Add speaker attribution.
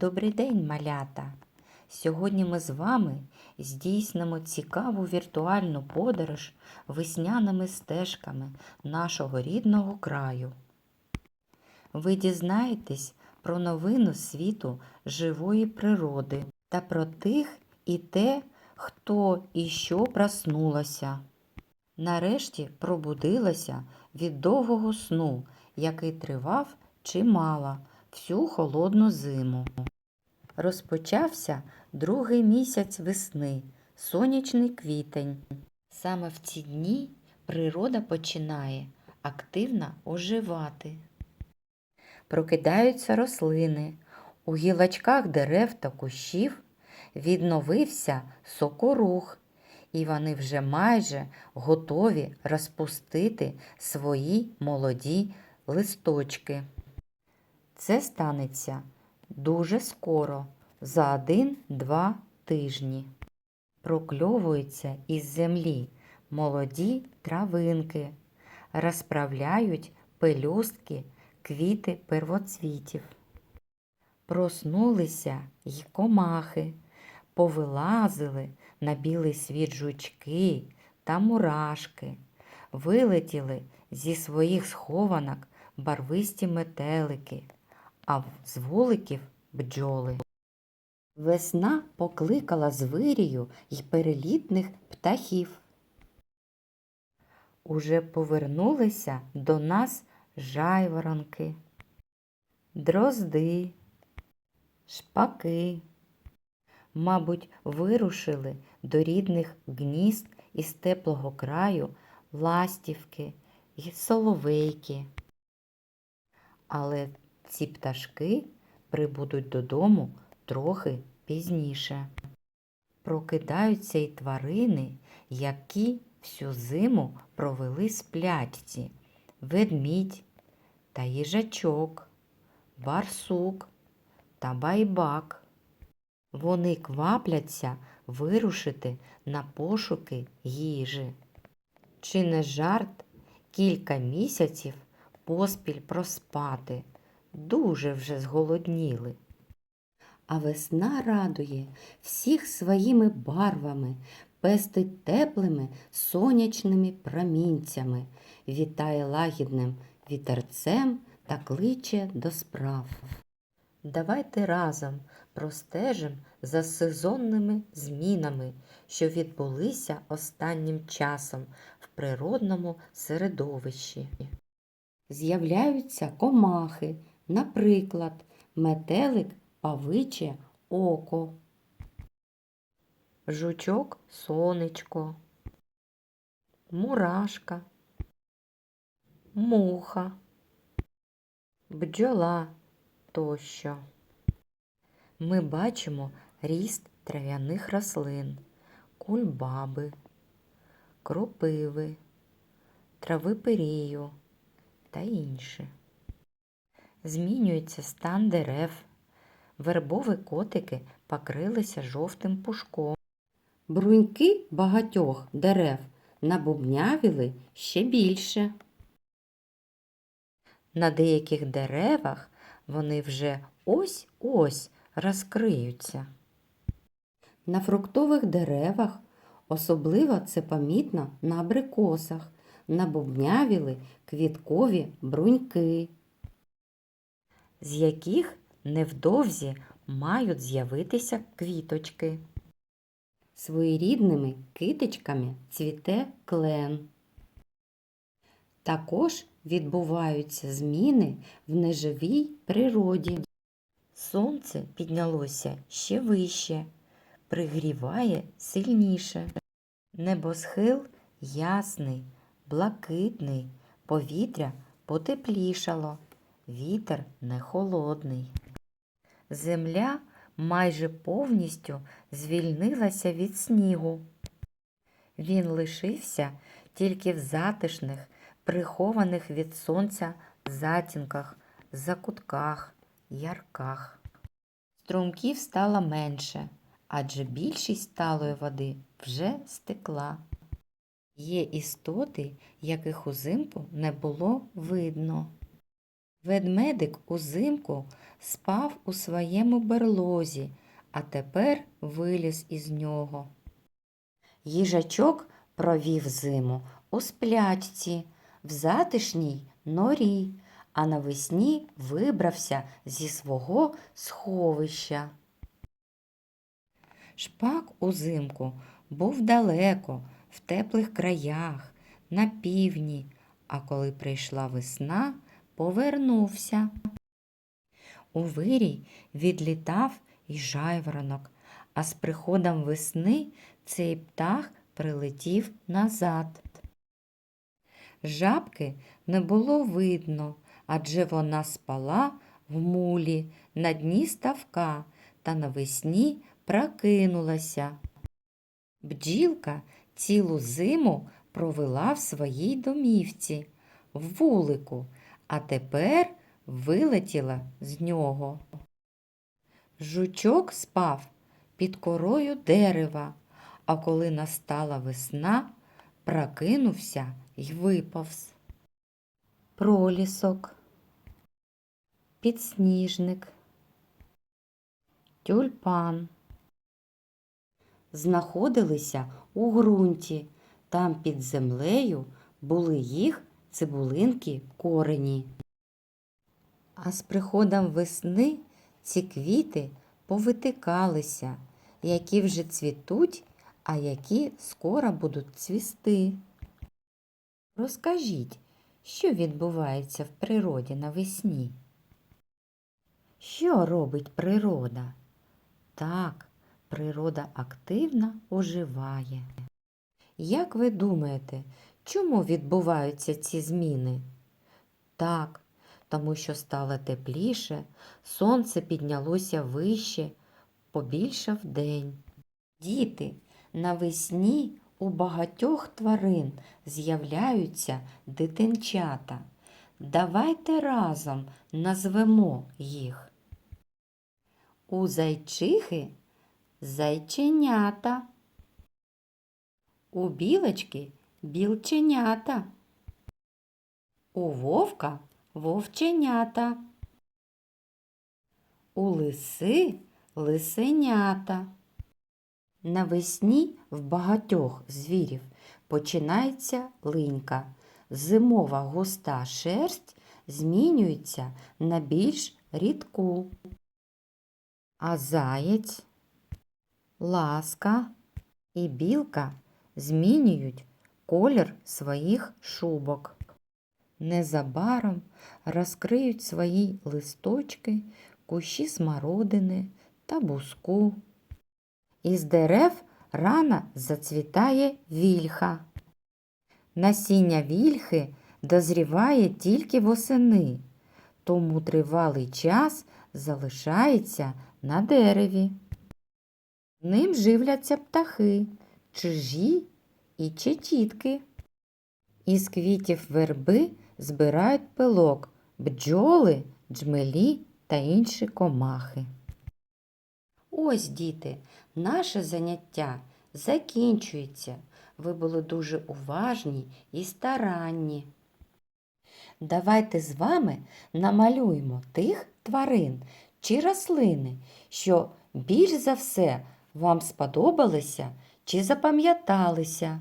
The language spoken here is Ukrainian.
Speaker 1: Добрий день, малята! Сьогодні ми з вами здійснимо цікаву віртуальну подорож весняними стежками нашого рідного краю. Ви дізнаєтесь про новину світу живої природи та про тих і те, хто і що проснулося. Нарешті пробудилася від довгого сну, який тривав чимало всю холодну зиму. Розпочався другий місяць весни, сонячний квітень. Саме в ці дні природа починає активно оживати. Прокидаються рослини. У гілочках дерев та кущів відновився сокорух, і вони вже майже готові розпустити свої молоді листочки. Це станеться дуже скоро, за один-два тижні. Прокльовуються із землі молоді травинки, розправляють пелюстки, квіти первоцвітів. Проснулися й комахи, повилазили на білий світ жучки та мурашки, вилетіли зі своїх схованок барвисті метелики, а з вуликів бджоли. Весна покликала звирію й перелітних птахів. Уже повернулися до нас жайворонки, дрозди, шпаки. Мабуть, вирушили до рідних гнізд із теплого краю ластівки й соловейки. Але ці пташки прибудуть додому трохи пізніше. Прокидаються й тварини, які всю зиму провели сплячці, ведмідь та їжачок, барсук та байбак. Вони квапляться вирушити на пошуки їжі. Чи не жарт кілька місяців поспіль проспати, дуже вже зголодніли. А весна радує всіх своїми барвами, пестить теплими сонячними промінцями, вітає лагідним вітерцем та кличе до справ. Давайте разом простежим за сезонними змінами, що відбулися останнім часом в природному середовищі. З'являються комахи, наприклад, метелик павиче око, жучок сонечко, мурашка, муха, бджола тощо. Ми бачимо ріст трав'яних рослин, кульбаби, кропиви, трави перію та інше. Змінюється стан дерев, вербові котики покрилися жовтим пушком. Бруньки багатьох дерев набубнявіли ще більше. На деяких деревах вони вже ось-ось розкриються. На фруктових деревах, особливо це помітно на абрикосах, набубнявіли квіткові бруньки, з яких невдовзі мають з'явитися квіточки. Своєрідними китичками цвіте клен. Також відбуваються зміни в неживій природі. Сонце піднялося ще вище, пригріває сильніше. Небосхил ясний, блакитний, повітря потеплішало, вітер не холодний. Земля майже повністю звільнилася від снігу. Він лишився тільки в затишних, прихованих від сонця затінках, закутках, ярках. Струмків стало менше, адже більшість талої води вже стекла. Є істоти, яких узимку не було видно. Ведмедик узимку спав у своєму берлозі, а тепер виліз із нього. Їжачок провів зиму у сплячці, в затишній норі, а навесні вибрався зі свого сховища. Шпак узимку був далеко, в теплих краях, на півдні, а коли прийшла весна, повернувся. У вирій відлітав і жайворонок, а з приходом весни цей птах прилетів назад. Жабки не було видно, адже вона спала в мулі на дні ставка та навесні прокинулася. Бджілка цілу зиму провела в своїй домівці, в вулику, а тепер вилетіла з нього. Жучок спав під корою дерева, а коли настала весна, прокинувся й виповз. Пролісок, підсніжник, тюльпан знаходилися у ґрунті. Там під землею були їх цибулинки корені. А з приходом весни ці квіти повитикалися, які вже цвітуть, а які скоро будуть цвісти. Розкажіть, що відбувається в природі навесні? Що робить природа? Так, природа активно оживає. Як ви думаєте, чому відбуваються ці зміни? Так, тому що стало тепліше, сонце піднялося вище, побільшав день. Діти, навесні у багатьох тварин з'являються дитинчата. Давайте разом назвемо їх. У зайчихи зайченята. У білочки білченята. У вовка вовченята. У лиси лисенята. Навесні в багатьох звірів починається линька. Зимова густа шерсть змінюється на більш рідку. А заєць, ласка і білка змінюють колір своїх шубок. Незабаром розкриють свої листочки, кущі смородини та буску. Із дерев рано зацвітає вільха. Насіння вільхи дозріває тільки восени, тому тривалий час залишається на дереві. Ним живляться птахи, чижі і чечітки. Із квітів верби збирають пилок, бджоли, джмелі та інші комахи. Ось, діти, наше заняття закінчується. Ви були дуже уважні і старанні. Давайте з вами намалюємо тих тварин чи рослини, що більш за все вам сподобалися чи запам'яталися.